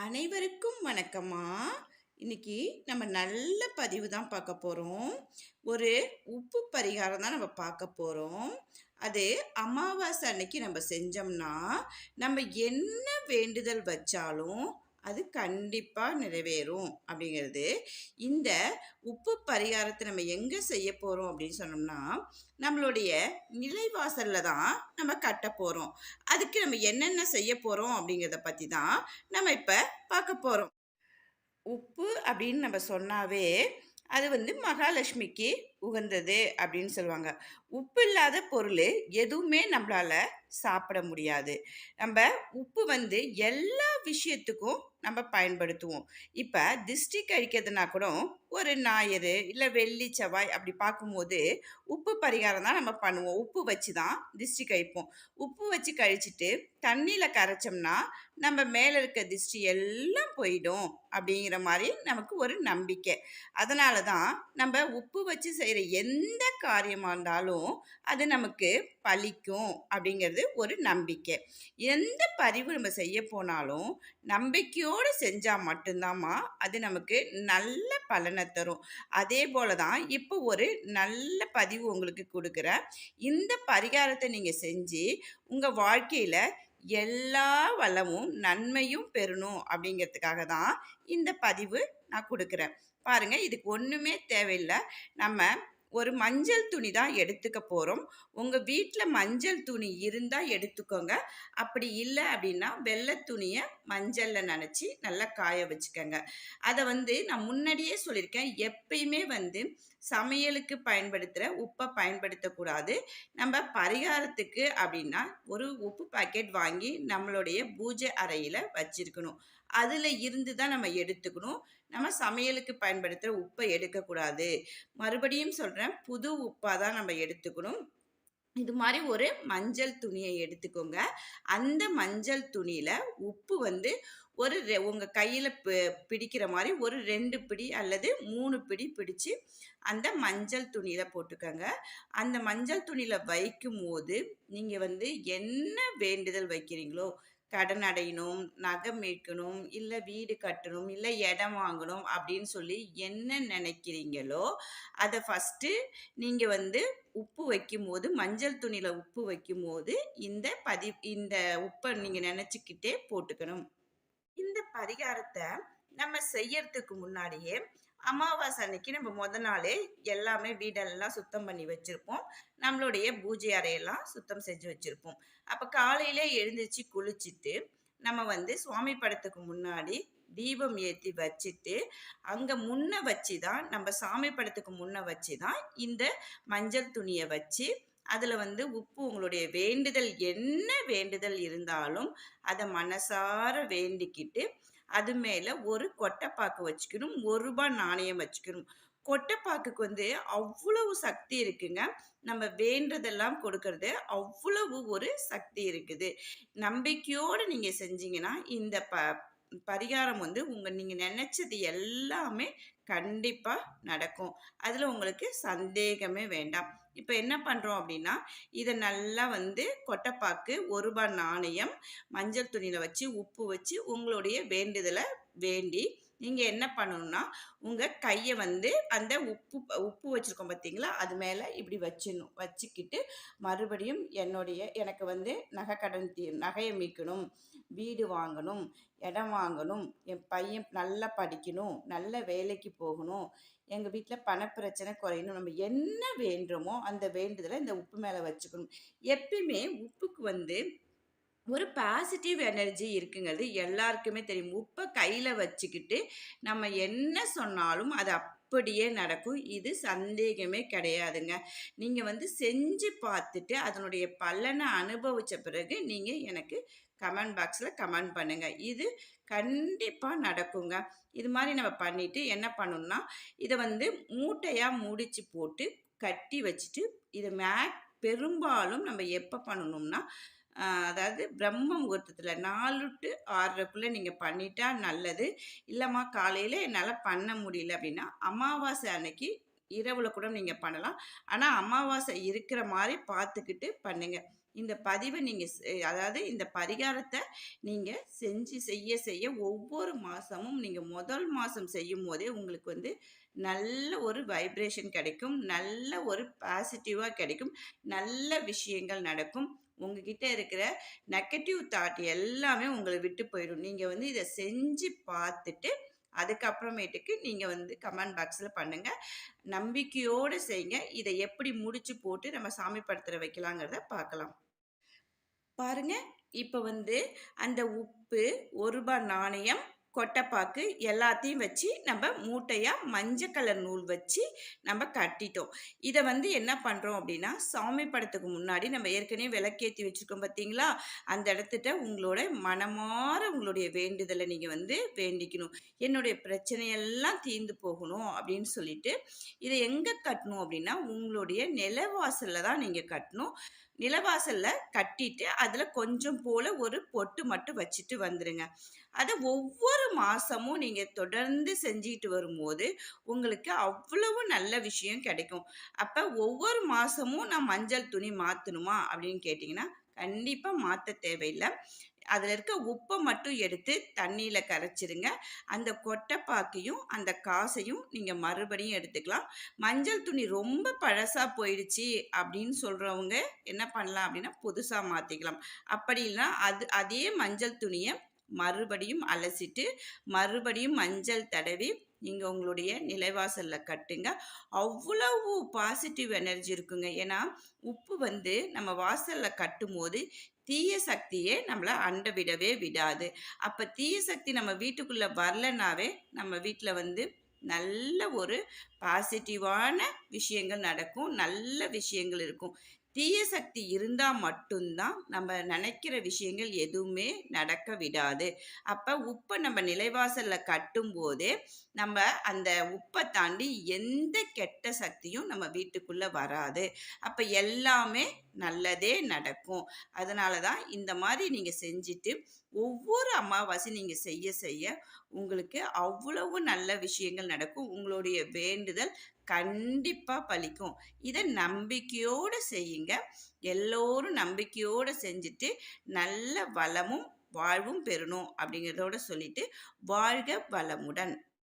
அனைவருக்கும் வணக்கம்மா. இன்னைக்கு நம்ம நல்ல பதிவு தான் பார்க்க போகிறோம் ஒரு உப்பு பரிகாரம் தான் நம்ம பார்க்க போகிறோம் அது அமாவாசை அன்னைக்கு நம்ம செஞ்சோம்னா நம்ம என்ன வேண்டுதல் வச்சாலும் அது கண்டிப்பாக நிறைவேறும் அப்படிங்கிறது. இந்த உப்பு பரிகாரத்தை நம்ம எங்கே செய்ய போகிறோம் அப்படின்னு சொன்னோம்னா நம்மளுடைய நிலைவாசலில் தான் நம்ம கட்ட போகிறோம் அதுக்கு நம்ம என்னென்ன செய்ய போகிறோம் அப்படிங்கிறத பற்றி தான் நம்ம இப்போ பார்க்க போகிறோம் உப்பு அப்படின்னு நம்ம சொன்னாவே அது வந்து மகாலட்சுமிக்கு உகந்தது அப்படின்னு சொல்லுவாங்க. உப்பு இல்லாத பொருள் எதுவுமே நம்மளால சாப்பிட முடியாது. நம்ம உப்பு வந்து எல்லா விஷயத்துக்கும் நம்ம பயன்படுத்துவோம். இப்போ திஷ்டி கழிக்கிறதுனா கூட ஒரு ஞாயிறு இல்லை வெள்ளி செவ்வாய் அப்படி பார்க்கும்போது உப்பு பரிகாரம் தான் நம்ம பண்ணுவோம். உப்பு வச்சு தான் திஷ்டி கழிப்போம். உப்பு வச்சு கழிச்சிட்டு தண்ணியில் கரைச்சோம்னா நம்ம மேலே இருக்க திஷ்டி எல்லாம் போயிடும் அப்படிங்கிற மாதிரி நமக்கு ஒரு நம்பிக்கை. அதனால தான் நம்ம உப்பு வச்சு செய்கிற எந்த காரியமாக இருந்தாலும் அது நமக்கு பழிக்கும் அப்படிங்கிறது ஒரு நம்பிக்கை. எந்த பதிவு நம்ம செய்ய போனாலும் நம்பிக்கையோடு செஞ்சால் மட்டும்தாம்மா அது நமக்கு நல்ல பலனை தரும். அதே போல தான் இப்போ ஒரு நல்ல பதிவு உங்களுக்கு கொடுக்குறேன் இந்த பரிகாரத்தை நீங்கள் செஞ்சு உங்கள் வாழ்க்கையில் எல்லா வளமும் நன்மையும் பெறணும் அப்படிங்கிறதுக்காக தான் இந்த பதிவு நான் கொடுக்குறேன். பாருங்கள் இதுக்கு ஒன்றுமே தேவையில்லை. நம்ம ஒரு மஞ்சள் துணி தான் எடுத்துக்க போகிறோம் உங்கள் வீட்டில் மஞ்சள் துணி இருந்தால் எடுத்துக்கோங்க. அப்படி இல்லை அப்படின்னா வெள்ளை துணியை மஞ்சளில் நினச்சி நல்லா காய வச்சுக்கோங்க. அதை வந்து நான் முன்னாடியே சொல்லியிருக்கேன். எப்பயுமே வந்து சமையலுக்கு பயன்படுத்துகிற உப்பை பயன்படுத்தக்கூடாது. நம்ம பரிகாரத்துக்கு அப்படின்னா ஒரு உப்பு பாக்கெட் வாங்கி நம்மளுடைய பூஜை அறையில் வச்சிருக்கணும். அதில் இருந்து தான் நம்ம எடுத்துக்கணும். நம்ம சமையலுக்கு பயன்படுத்துகிற உப்பை எடுக்கக்கூடாது. மறுபடியும் சொல்கிறேன் புது உப்பாக தான் நம்ம எடுத்துக்கணும். இது மாதிரி ஒரு மஞ்சள் துணியை எடுத்துக்கோங்க. அந்த மஞ்சள் துணியில் உப்பு வந்து ஒரு ரெ- உங்க கையில் பிடிக்கிற மாதிரி ஒரு ரெண்டு பிடி அல்லது மூணு பிடி பிடிச்சு அந்த மஞ்சள் துணியில் போட்டுக்கோங்க. அந்த மஞ்சள் துணியில் வைக்கும் போது நீங்கள் வந்து என்ன வேண்டுதல் வைக்கிறீங்களோ கடன் அடையணும் நகை மீட்கணும் இல்லை வீடு கட்டணும் இல்லை இடம் வாங்கணும் அப்படின்னு சொல்லி என்ன நினைக்கிறீங்களோ அதை ஃபஸ்ட்டு நீங்கள் வந்து உப்பு வைக்கும்போது மஞ்சள் துணியில் உப்பு வைக்கும்போது இந்த பதி இந்த உப்பை நீங்கள் நினச்சிக்கிட்டே போட்டுக்கணும். இந்த பரிகாரத்தை நம்ம செய்யறதுக்கு முன்னாடியே அமாவாசை அன்னைக்கு நம்ம முத நாளே எல்லாமே வீடெல்லாம் சுத்தம் பண்ணி வச்சுருப்போம். நம்மளுடைய பூஜை அறையெல்லாம் சுத்தம் செஞ்சு வச்சுருப்போம். அப்போ காலையில் எழுந்திரிச்சு குளிச்சுட்டு நம்ம வந்து சுவாமி படத்துக்கு முன்னாடி தீபம் ஏற்றி வச்சுட்டு அங்கே முன்ன வச்சு தான் நம்ம சாமி படத்துக்கு முன்ன வச்சு தான் இந்த மஞ்சள் துணியை வச்சு அதில் வந்து உப்பு உங்களுடைய வேண்டுதல் என்ன வேண்டுதல் இருந்தாலும் அதை மனசார வேண்டிக்கிட்டு அது மேலே ஒரு கொட்டைப்பாக்கு வச்சுக்கணும் ஒரு ரூபாய் நாணயம் வச்சுக்கணும். கொட்டைப்பாக்குக்கு வந்து அவ்வளவு சக்தி இருக்குங்க. நம்ம வேண்டதெல்லாம் கொடுக்கறது அவ்வளவு ஒரு சக்தி இருக்குது. நம்பிக்கையோடு நீங்கள் செஞ்சீங்கன்னா இந்த ப பரிகாரம் வந்து உங்கள் நீங்கள் நினச்சது எல்லாமே கண்டிப்பாக நடக்கும். அதில் உங்களுக்கு சந்தேகமே வேண்டாம். இப்போ என்ன பண்ணுறோம் அப்படின்னா இதை நல்லா வந்து கொட்டைப்பாக்கு ஒரு ரூபாய் நாணயம் மஞ்சள் துணியில் வச்சு உப்பு வச்சு உங்களுடைய வேண்டுதலை வேண்டி நீங்கள் என்ன பண்ணணும்னா உங்கள் கையை வந்து அந்த உப்பு உப்பு வச்சுருக்கோம் பார்த்தீங்களா அது மேலே இப்படி வச்சிடணும். வச்சுக்கிட்டு மறுபடியும் என்னுடைய எனக்கு வந்து நகை கடன் தீ நகையை மீட்கணும். வீடு வாங்கணும் இடம் வாங்கணும் என் பையன் நல்லா படிக்கணும் நல்ல வேலைக்கு போகணும் எங்கள் வீட்டில் பணப்பிரச்சனை குறையணும் நம்ம என்ன வேண்டுமோ அந்த வேண்டுதலை இந்த உப்பு மேலே வச்சுக்கணும். எப்பயுமே உப்புக்கு வந்து ஒரு பாசிட்டிவ் எனர்ஜி இருக்குங்கிறது எல்லாருக்குமே தெரியும். உப்பை கையில் வச்சுக்கிட்டு நம்ம என்ன சொன்னாலும் அது அப்படியே நடக்கும். இது சந்தேகமே கிடையாதுங்க. நீங்கள் வந்து செஞ்சு பார்த்துட்டு அதனுடைய பலனை அனுபவித்த பிறகு நீங்கள் எனக்கு கமெண்ட் பாக்ஸில் கமெண்ட் பண்ணுங்கள் இது கண்டிப்பாக நடக்குங்க. இது மாதிரி நம்ம பண்ணிவிட்டு என்ன பண்ணணும்னா இதை வந்து மூட்டையாக முடித்து போட்டு கட்டி வச்சுட்டு இதை மே பெரும்பாலும் நம்ம எப்போ பண்ணணும்னா அதாவது பிரம்ம முகூர்த்தத்தில் நாலு டு ஆறரைக்குள்ளே நீங்கள் பண்ணிட்டா நல்லது இல்லைம்மா காலையில் என்னால் பண்ண முடியல அப்படின்னா அமாவாசை அன்னைக்கு இரவில் கூட நீங்கள் பண்ணலாம் ஆனால் அமாவாசை இருக்கிற மாதிரி பார்த்துக்கிட்டு பண்ணுங்கள் இந்த பதிவை நீங்கள் செ அதாவது இந்த பரிகாரத்தை நீங்கள் செஞ்சு செய்ய செய்ய ஒவ்வொரு மாதமும் நீங்கள் முதல் மாதம் செய்யும் போதே உங்களுக்கு வந்து நல்ல ஒரு வைப்ரேஷன் கிடைக்கும். நல்ல ஒரு பாசிட்டிவாக கிடைக்கும். நல்ல விஷயங்கள் நடக்கும். உங்ககிட்ட இருக்கிற நெகட்டிவ் தாட் எல்லாமே உங்களை விட்டு போயிடும். நீங்க வந்து இதை செஞ்சு பார்த்துட்டு, அதுக்கப்புறமேட்டுக்கு நீங்க வந்து கமெண்ட் பாக்ஸில் பண்ணுங்க. நம்பிக்கையோடு செய்யுங்க. இதை எப்படி முடிச்சு போட்டு நம்ம சாமி படத்தில் வைக்கலாங்கிறத பார்க்கலாம். பாருங்க, இப்போ வந்து அந்த உப்பு, ஒரு ரூபாய் நாணயம், கொட்டைப்பாக்கு எல்லாத்தையும் வச்சு நம்ம மூட்டையாக மஞ்ச கலர் நூல் வச்சு நம்ம கட்டிட்டோம். இதை வந்து என்ன பண்ணுறோம் அப்படின்னா சாமி படத்துக்கு முன்னாடி நம்ம ஏற்கனவே விளக்கேத்தி வச்சுருக்கோம் பார்த்தீங்களா? அந்த இடத்துட்ட உங்களோட மனமாற உங்களுடைய வேண்டுதலை நீங்கள் வந்து வேண்டிக்கணும். என்னுடைய பிரச்சனையெல்லாம் தீர்ந்து போகணும் அப்படின்னு சொல்லிட்டு, இதை எங்கே கட்டணும் அப்படின்னா உங்களுடைய நிலவாசலில் தான் நீங்கள் கட்டணும். நிலவாசல்ல கட்டிட்டு, அதுல கொஞ்சம் போல ஒரு பொட்டு மட்டும் வச்சுட்டு வந்துருங்க. அதை ஒவ்வொரு மாசமும் நீங்க தொடர்ந்து செஞ்சுட்டு வரும்போது, உங்களுக்கு அவ்வளவு நல்ல விஷயம் கிடைக்கும். அப்ப ஒவ்வொரு மாசமும் நான் மஞ்சள் துணி மாத்தணுமா? அப்படின்னு கேட்டீங்கன்னா, கண்டிப்பா மாத்த தேவையில்லை அதில் இருக்க உப்பை மட்டும் எடுத்து தண்ணியில் கரைச்சிருங்க. அந்த கொட்டைப்பாக்கையும், அந்த காசையும் நீங்கள் மறுபடியும் எடுத்துக்கலாம். மஞ்சள் துணி ரொம்ப பழசாக போயிடுச்சு அப்படின்னு சொல்கிறவங்க என்ன பண்ணலாம் அப்படின்னா புதுசாக மாற்றிக்கலாம் அப்படி இல்லைனா அது அதே மஞ்சள் துணியை மறுபடியும் அலசிட்டு, மறுபடியும் மஞ்சள் தடவி, நீங்கள் உங்களுடைய நிலைவாசலில் கட்டுங்க. அவ்வளவு பாசிட்டிவ் எனர்ஜி இருக்குங்க. ஏன்னா, உப்பு வந்து நம்ம வாசல்ல கட்டும்போது, தீய சக்தியே நம்மளை அண்ட விடவே விடாது. அப்போ தீய சக்தி நம்ம வீட்டுக்குள்ளே வரலனாவே, நம்ம வீட்டில் வந்து நல்ல ஒரு பாசிட்டிவான விஷயங்கள் நடக்கும். நல்ல விஷயங்கள் இருக்கும். தீய சக்தி இருந்தால் மட்டும்தான் நம்ம நினைக்கிற விஷயங்கள் எதுவுமே நடக்க விடாது. அப்போ உப்பை நம்ம நிலைவாசல்ல கட்டும்போதே, நம்ம அந்த உப்பை தாண்டி எந்த கெட்ட சக்தியும் நம்ம வீட்டுக்குள்ளே வராது. அப்போ எல்லாமே நல்லதே நடக்கும். அதனால தான் இந்த மாதிரி நீங்கள் செஞ்சுட்டு, ஒவ்வொரு அமாவாசையும் நீங்க செய்ய செய்ய, உங்களுக்கு அவ்வளவு நல்ல விஷயங்கள் நடக்கும். உங்களுடைய வேண்டுதல் கண்டிப்பா பலிக்கும். இதை நம்பிக்கையோடு செய்யுங்க. எல்லோரும் நம்பிக்கையோடு செஞ்சுட்டு, நல்ல வளமும், வாழ்வும் பெறணும் அப்படிங்கிறதோட சொல்லிட்டு, வாழ்க வளமுடன்.